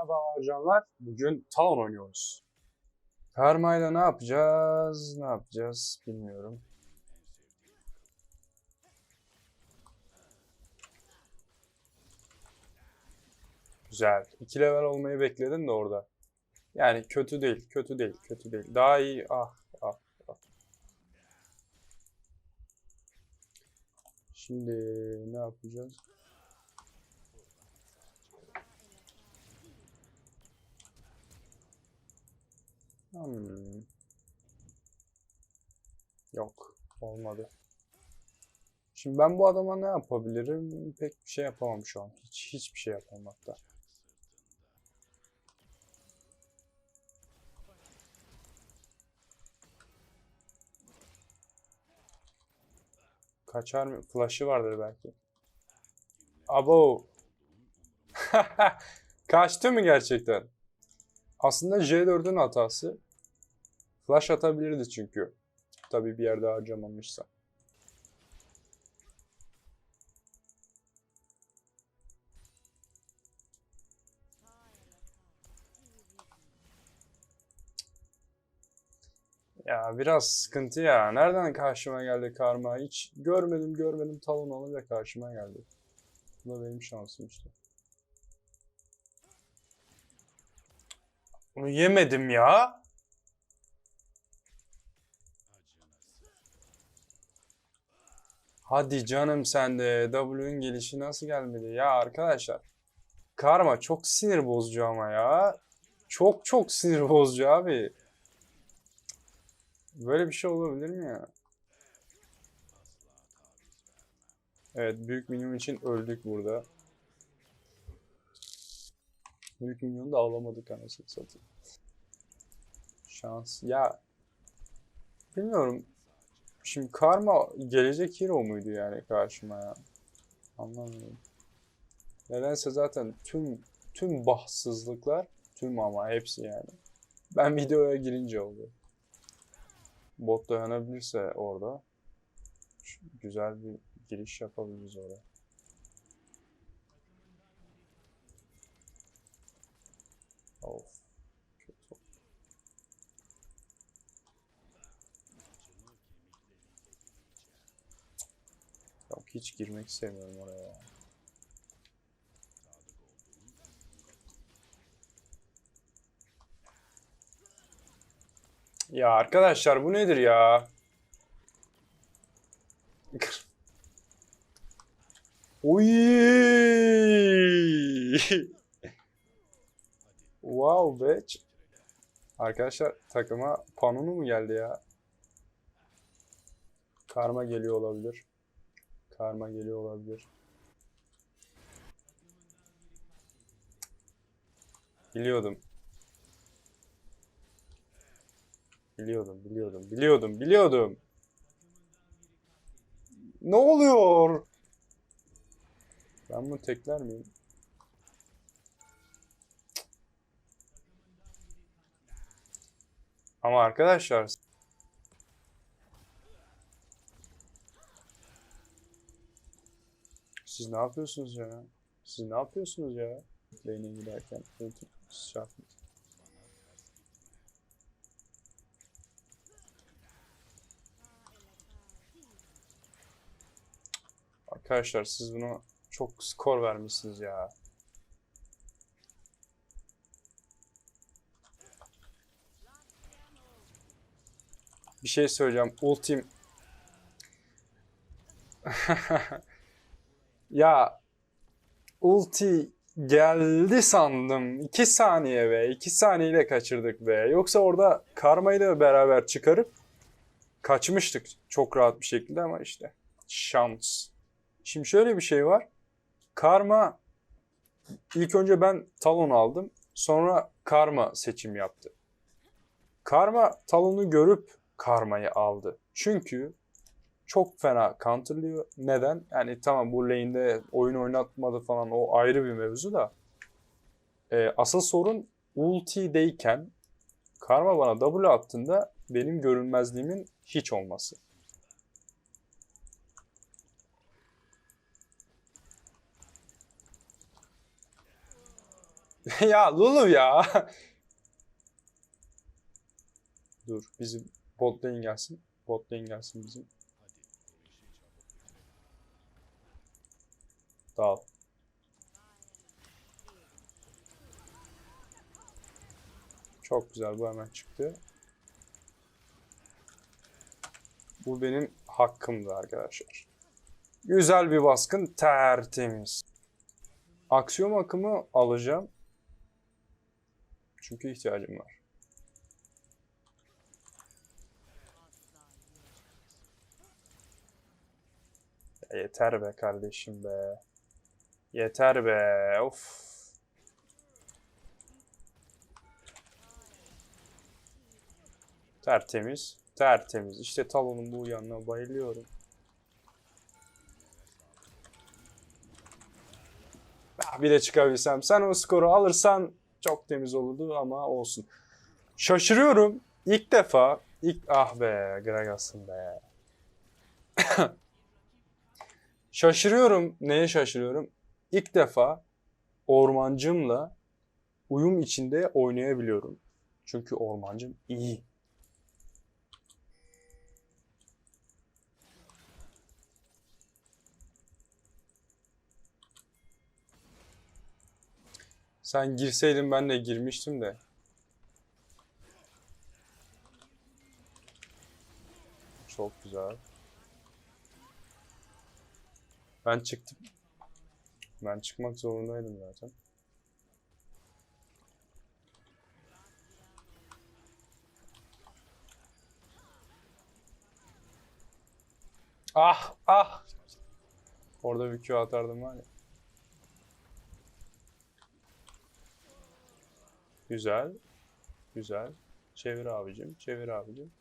Merhaba canlar. Bugün Talon oynuyoruz. Karmayla ne yapacağız? Ne yapacağız? Bilmiyorum. Güzel. 2 level olmayı bekledin de orada. Yani kötü değil, kötü değil, kötü değil. Daha iyi. Ah, ah, ah. Şimdi ne yapacağız? Hmm. Yok, olmadı. Şimdi ben bu adama ne yapabilirim? Pek bir şey yapamam şu an. Hiç hiçbir şey yapamam hatta. Kaçar mı? Flash'ı vardır belki. Abo. Kaçtı mı gerçekten? Aslında J4'ün hatası. Flash atabilirdi çünkü. Tabii bir yerde harcamamışsa. Ya biraz sıkıntı ya. Nereden karşıma geldi karma? Hiç görmedim görmedim talon olunca karşıma geldi. Bu da benim şansım işte. Bunu yemedim ya. Hadi canım sen de W'nin gelişi nasıl gelmedi ya arkadaşlar. Karma çok sinir bozucu ama ya. Çok çok sinir bozucu abi. Böyle bir şey olabilir mi ya? Evet büyük minyon için öldük burada. Büyük minyonu da alamadık anasını satayım. Şans. Ya bilmiyorum. Şimdi Karma gelecek hero muydu yani karşıma ya? Anlamıyorum. Nedense zaten tüm tüm bahtsızlıklar tüm ama hepsi yani. Ben videoya girince oldu. Bot dayanabilirse orada güzel bir giriş yapabiliriz oraya. Of. Kötü. Yok hiç girmek istemiyorum oraya. ya. Ya arkadaşlar bu nedir ya? Oy! Wow bitch. Arkadaşlar takıma Panunu mu geldi ya? Karma geliyor olabilir. Karma geliyor olabilir. Biliyordum. Biliyordum, biliyordum, biliyordum, biliyordum. Ne oluyor? Ben bunu tekler miyim? Ama arkadaşlar siz ne yapıyorsunuz ya? Siz ne yapıyorsunuz ya? Lane'e giderken ulti çarpmış. Arkadaşlar siz buna çok skor vermişsiniz ya. Bir şey söyleyeceğim. Ultim ya ulti geldi sandım. 2 saniye be. 2 saniyeyle kaçırdık be. Yoksa orada karmayla beraber çıkarıp kaçmıştık çok rahat bir şekilde ama işte şans. Şimdi şöyle bir şey var. Karma ilk önce ben Talon aldım. Sonra Karma seçim yaptı. Karma Talon'u görüp Karma'yı aldı. Çünkü çok fena counterlıyor. Neden? Yani tamam bu lane'de oyun oynatmadı falan o ayrı bir mevzu da. Ee, asıl sorun ultideyken Karma bana W attığında benim görünmezliğimin hiç olması. ya Lulu ya. Dur bizim bot lane gelsin. Bot lane gelsin bizim. Dağıl. Çok güzel bu hemen çıktı. Bu benim hakkımdı arkadaşlar. Güzel bir baskın tertemiz. Aksiyon akımı alacağım. Çünkü ihtiyacım var. Yeter be kardeşim be. Yeter be. Of. Tertemiz. Tertemiz. İşte talonun bu yanına bayılıyorum. Ah, bir de çıkabilsem. Sen o skoru alırsan çok temiz olurdu ama olsun. Şaşırıyorum. İlk defa ilk ah be Gragas'ın be. Şaşırıyorum. Neye şaşırıyorum? İlk defa ormancımla uyum içinde oynayabiliyorum. Çünkü ormancım iyi. Sen girseydin ben de girmiştim de. Çok güzel. Ben çıktım. Ben çıkmak zorundaydım zaten. Ah ah. Orada bir Q atardım var ya. Güzel. Güzel. Çevir abicim. Çevir abicim.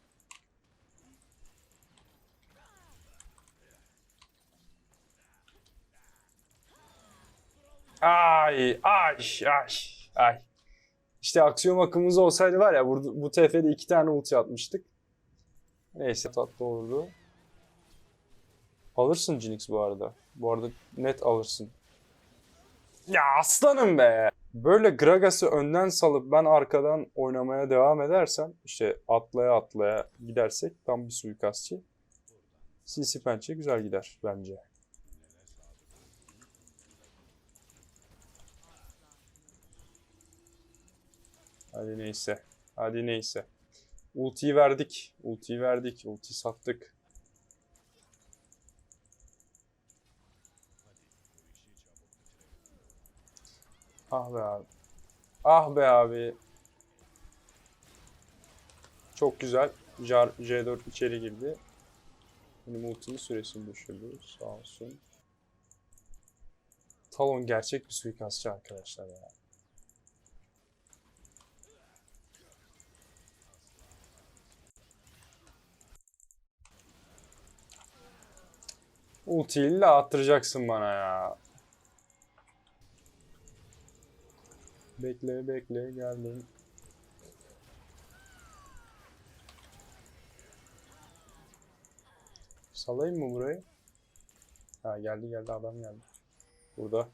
Ay ay ay ay. İşte aksiyon akımımız olsaydı var ya bu, bu TF'de iki tane ulti atmıştık. Neyse tatlı olurdu. Alırsın Jinx bu arada. Bu arada net alırsın. Ya aslanım be. Böyle Gragas'ı önden salıp ben arkadan oynamaya devam edersem işte atlaya atlaya gidersek tam bir suikastçı. CC pençe güzel gider bence. Hadi neyse. Hadi neyse. Ultiyi verdik. Ultiyi verdik. Ultiyi sattık. Ah be abi. Ah be abi. Çok güzel. Jar, J4 içeri girdi. Benim ultimin süresini düşürdü. Sağ olsun. Talon gerçek bir suikastçı arkadaşlar ya. Ulti illa attıracaksın bana ya. Bekle bekle geldim. Salayım mı burayı? Ha geldi geldi adam geldi. Burada.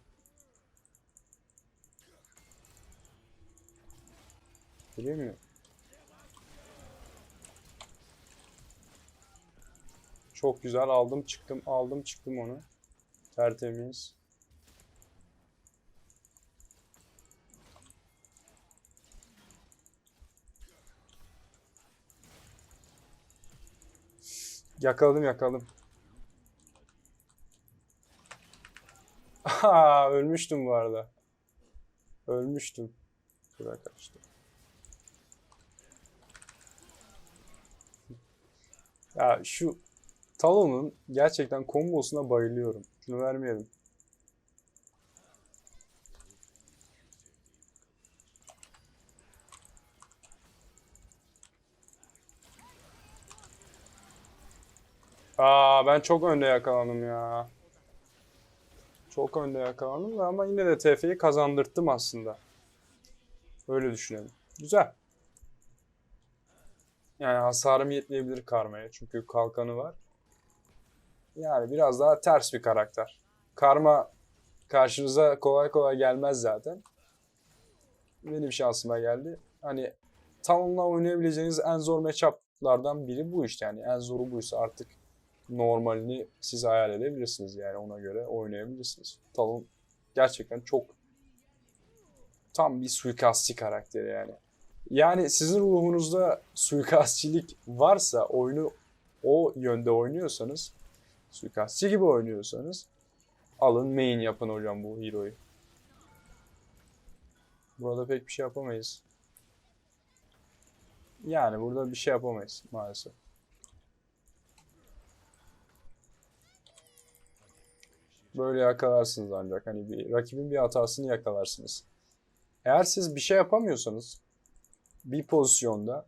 Geliyor mu? Çok güzel aldım çıktım aldım çıktım onu. Tertemiz. Yakaladım yakaladım. Aha, ölmüştüm bu arada. Ölmüştüm. Şuraya kaçtı. Ya şu Talon'un gerçekten kombosuna bayılıyorum. Şunu vermeyelim. Aa ben çok önde yakalandım ya. Çok önde yakalandım da ama yine de TF'yi kazandırttım aslında. Öyle düşünelim. Güzel. Yani hasarım yetmeyebilir Karma'ya çünkü kalkanı var. Yani biraz daha ters bir karakter. Karma karşınıza kolay kolay gelmez zaten. benim şansıma geldi. Hani Talon'la oynayabileceğiniz en zor matchup'lardan biri bu işte yani. En zoru buysa artık normalini siz hayal edebilirsiniz yani ona göre oynayabilirsiniz. Talon gerçekten çok tam bir suikastçı karakteri yani. Yani sizin ruhunuzda suikastçilik varsa oyunu o yönde oynuyorsanız suikastçı gibi oynuyorsanız alın main yapın hocam bu hero'yu. Burada pek bir şey yapamayız. Yani burada bir şey yapamayız maalesef. Böyle yakalarsınız ancak. Hani bir rakibin bir hatasını yakalarsınız. Eğer siz bir şey yapamıyorsanız bir pozisyonda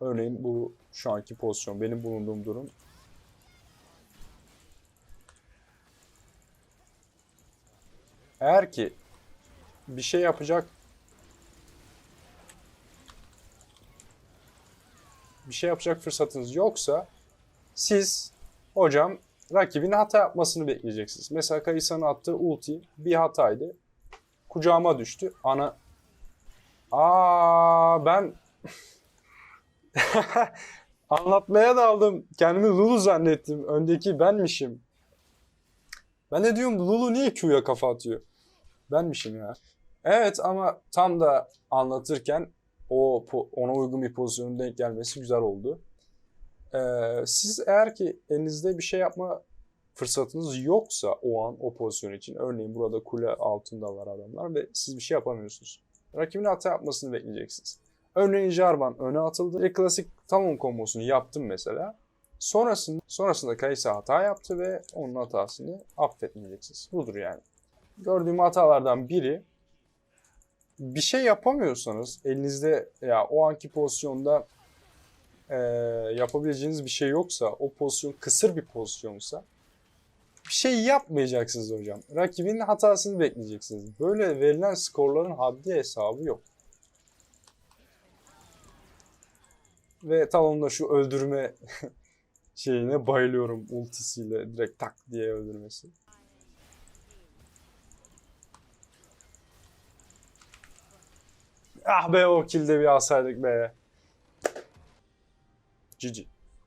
örneğin bu şu anki pozisyon benim bulunduğum durum eğer ki bir şey yapacak bir şey yapacak fırsatınız yoksa siz hocam rakibin hata yapmasını bekleyeceksiniz. Mesela Kayısa'nın attığı ulti bir hataydı. Kucağıma düştü. Ana Aa ben anlatmaya daldım. Kendimi Lulu zannettim. Öndeki benmişim. Ben de diyorum Lulu niye Q'ya kafa atıyor? Benmişim ya. Evet ama tam da anlatırken o ona uygun bir pozisyonun denk gelmesi güzel oldu. Ee, siz eğer ki elinizde bir şey yapma fırsatınız yoksa o an o pozisyon için örneğin burada kule altında var adamlar ve siz bir şey yapamıyorsunuz. Rakibin hata yapmasını bekleyeceksiniz. Örneğin Jarvan öne atıldı ve klasik tamam kombosunu yaptım mesela. Sonrasında, sonrasında Kayısa hata yaptı ve onun hatasını affetmeyeceksiniz. Budur yani. Gördüğüm hatalardan biri bir şey yapamıyorsanız elinizde ya o anki pozisyonda e, yapabileceğiniz bir şey yoksa o pozisyon kısır bir pozisyonsa bir şey yapmayacaksınız hocam. Rakibin hatasını bekleyeceksiniz. Böyle verilen skorların haddi hesabı yok. Ve Talon'da şu öldürme şeyine bayılıyorum ultisiyle direkt tak diye öldürmesi. Ah be o killde bir alsaydık be. Cici.